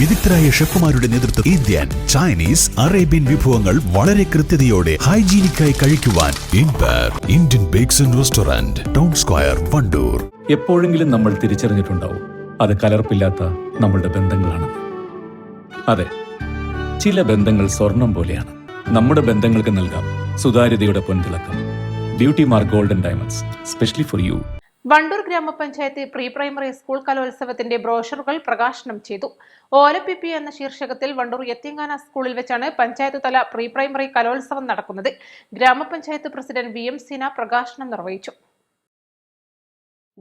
വിദഗ്ധരായ ഷെഫുമാരുടെ നേതൃത്വം Indian Chinese Arabian വിഭവങ്ങൾ വളരെ കൃത്യതയോടെ ഹൈജീനിക്കായി കഴിക്കുവാൻ Indian bakes and restaurant town square Wandoor. എപ്പോഴെങ്കിലും നമ്മൾ തിരിച്ചറിഞ്ഞിട്ടുണ്ടാവും അത് കലർപ്പില്ലാത്ത നമ്മളുടെ ബന്ധങ്ങളാണ് അതെ ചില ബന്ധങ്ങൾ സ്വർണം പോലെയാണ്. നമ്മുടെ ബന്ധങ്ങൾക്ക് നൽകാം സുതാര്യതയുടെ പൊൻതിളക്കം beauty mark golden diamonds specially for you. Wandoor ഗ്രാമപഞ്ചായത്ത് പ്രീ പ്രൈമറി സ്കൂൾ കലോത്സവത്തിന്റെ ബ്രോഷറുകൾ പ്രകാശനം ചെയ്തു. ഓലപ്പിപ്പി എന്ന ശീർഷകത്തിൽ വണ്ടൂർ യത്തിങ്ങാന സ്കൂളിൽ വെച്ചാണ് പഞ്ചായത്ത് തല പ്രീ പ്രൈമറി കലോത്സവം നടക്കുന്നത്. ഗ്രാമപഞ്ചായത്ത് പ്രസിഡന്റ് വി എം സീന പ്രകാശനം നിർവഹിച്ചു.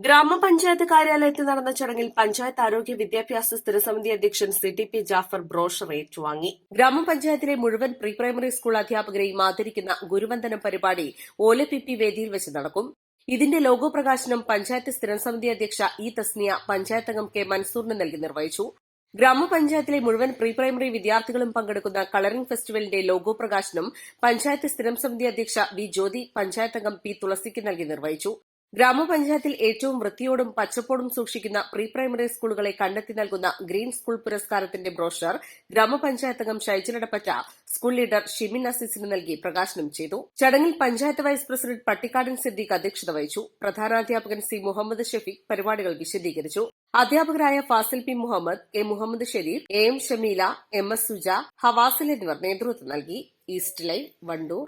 ഗ്രാമപഞ്ചായത്ത് കാര്യാലയത്തിൽ നടന്ന ചടങ്ങിൽ പഞ്ചായത്ത് ആരോഗ്യ വിദ്യാഭ്യാസ സ്ഥിരസമിതി അധ്യക്ഷൻ C T P Jafar brochure ഏറ്റുവാങ്ങി. ഗ്രാമപഞ്ചായത്തിലെ മുഴുവൻ പ്രീ പ്രൈമറി സ്കൂൾ അധ്യാപകരെയും ആദരിക്കുന്ന ഗുരുവന്ദനം പരിപാടി ഓലപ്പിപ്പി വേദിയിൽ വെച്ച് നടക്കും. ഇതിന്റെ ലോഗോ പ്രകാശനം പഞ്ചായത്ത് സ്ഥിരം സമിതി അധ്യക്ഷ ഇ തസ്നിയ പഞ്ചായത്ത് അംഗം കെ മൻസൂറിന് നൽകി നിർവഹിച്ചു. ഗ്രാമപഞ്ചായത്തിലെ മുഴുവൻ പ്രീ പ്രൈമറി വിദ്യാർത്ഥികളും പങ്കെടുക്കുന്ന കളറിംഗ് ഫെസ്റ്റിവലിന്റെ ലോഗോ പ്രകാശനം പഞ്ചായത്ത് സ്ഥിരം സമിതി അധ്യക്ഷ വി ജ്യോതി പഞ്ചായത്ത് അംഗം പി തുളസിക്ക് നൽകി നിർവഹിച്ചു. ഗ്രാമപഞ്ചായത്തിൽ ഏറ്റവും വൃത്തിയോടും പച്ചപ്പോടും സൂക്ഷിക്കുന്ന പ്രീ പ്രൈമറി സ്കൂളുകളെ കണ്ടെത്തി നൽകുന്ന ഗ്രീൻ സ്കൂൾ പുരസ്കാരത്തിന്റെ ബ്രോഷർ ഗ്രാമപഞ്ചായത്ത് അംഗം ഷൈജലടപ്പറ്റ സ്കൂൾ ലീഡർ ഷിമിൻ അസീസിന് നൽകി പ്രകാശനം ചെയ്തു. ചടങ്ങിൽ പഞ്ചായത്ത് വൈസ് പ്രസിഡന്റ് പട്ടിക്കാടൻ സിദ്ദീഖ് അധ്യക്ഷത വഹിച്ചു. പ്രധാനാധ്യാപകൻ സി മുഹമ്മദ് ഷഫീഖ് പരിപാടികൾ വിശദീകരിച്ചു. അധ്യാപകരായ Fasil P Muhammad K Muhammad Shareef A M Shameela M S Suja Havasil എന്നിവർ നേതൃത്വം നൽകി. East line Wandoor.